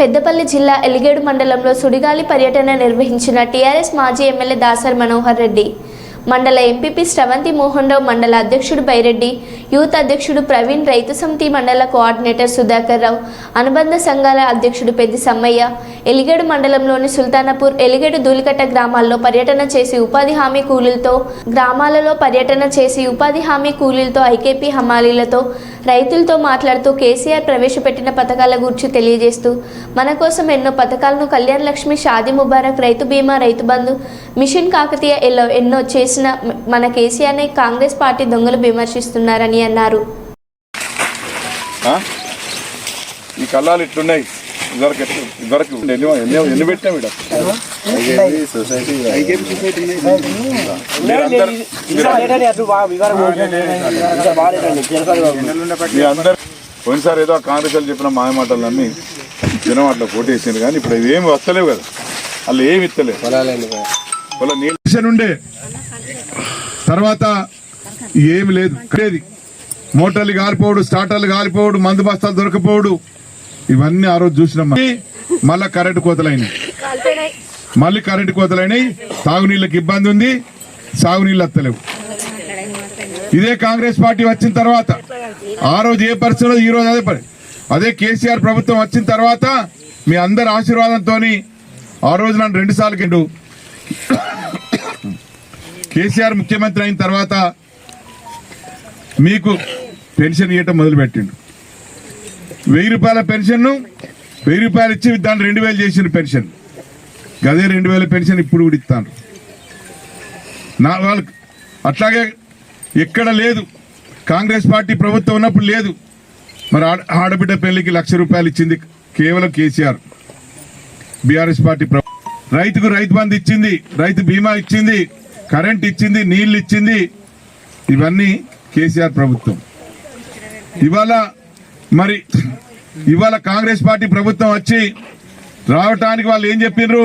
పెద్దపల్లి జిల్లా ఎలిగేడు మండలంలో సుడిగాలి పర్యటన నిర్వహించిన టీఆర్ఎస్ మాజీ ఎమ్మెల్యే దాసర్ మనోహర్ రెడ్డి. మండల ఎంపీపీ స్రవంతి మోహన్ రావు మండల అధ్యక్షుడు బైరెడ్డి యూత్ అధ్యక్షుడు ప్రవీణ్ రైతు సమితి మండల కోఆర్డినేటర్ సుధాకర్ రావు అనుబంధ సంఘాల అధ్యక్షుడు పెద్ది సమ్మయ్య ఎలిగేడు మండలంలోని సుల్తానపూర్ ఎలిగేడు ధూళికట్ట గ్రామాల్లో పర్యటన చేసి ఉపాధి హామీ కూలీలతో గ్రామాలలో పర్యటన చేసి ఉపాధి హామీ కూలీలతో ఐకేపీ హమాలీలతో రైతులతో మాట్లాడుతూ కేసీఆర్ ప్రవేశపెట్టిన పథకాల గురించి తెలియజేస్తూ మన కోసం ఎన్నో పథకాలను కళ్యాణ్ లక్ష్మి షాదీ ముబారక్ రైతు బీమా రైతు బంధు మిషన్ కాకతీయ ఎల్లో ఎన్నో చేసి చేసిన మన కేసీఆర్ని కాంగ్రెస్ పార్టీ దొంగలు విమర్శిస్తున్నారని అన్నారు ఆ? ఈ కళ్ళాలు ఇట్లున్నాయి ఇదివరకు ఎన్ని పెట్టినాం మీరందరూ పోయినసారి ఏదో కాంగ్రెస్ వాళ్ళు చెప్పిన మాయ మాటలు నమ్మి జనం అట్లా పోటీ వేసింది కానీ ఇప్పుడు ఏమి వస్తలేవు కదా వాళ్ళు ఏమి ఇస్తలేవు నీళ్ళు ఉండే. తర్వాత ఏమి లేదు. లేదు మోటార్లు కాలిపోవడు స్టార్టర్లు కాలిపోవడు మందు బస్తాలు దొరకపోవడు. ఇవన్నీ ఆ రోజు చూసినాం మళ్ళా కరెంటు కోతలైనాయి. మళ్ళీ కరెంటు కోతలైనాయి. తాగునీళ్ళకి ఇబ్బంది ఉంది. సాగునీళ్ళు వస్తలేవు ఇదే కాంగ్రెస్ పార్టీ వచ్చిన తర్వాత ఆ రోజు ఏ పరిస్థితిలో ఈ రోజు అదే అదే కేసీఆర్ ప్రభుత్వం వచ్చిన తర్వాత మీ అందరి ఆశీర్వాదంతో ఆ రోజు నన్ను రెండు సార్లు కిండు. కేసీఆర్ ముఖ్యమంత్రి అయిన తర్వాత మీకు పెన్షన్ ఇవ్వటం మొదలుపెట్టిండు. వెయ్యి రూపాయల పెన్షన్ను వెయ్యి రూపాయలు ఇచ్చి దాన్ని రెండు వేలు చేసిన పెన్షన్. గదే రెండు వేల పెన్షన్ ఇప్పుడు కూడా ఇస్తాను నా వాళ్ళకి అట్లాగే ఎక్కడ లేదు. కాంగ్రెస్ పార్టీ ప్రభుత్వం ఉన్నప్పుడు లేదు. మరి ఆడ- ఆడబిడ్డ పెళ్ళికి లక్ష రూపాయలు ఇచ్చింది కేవలం కేసీఆర్. బీఆర్ఎస్ పార్టీ ప్రభు- రైతుకు రైతు బంధు ఇచ్చింది రైతు బీమా ఇచ్చింది కరెంట్ ఇచ్చింది నీళ్ళు ఇచ్చింది ఇవన్నీ కేసీఆర్ ప్రభుత్వం. ఇవాళ మరి ఇవాళ కాంగ్రెస్ పార్టీ ప్రభుత్వం వచ్చి రావటానికి వాళ్ళు ఏం చెప్పినారు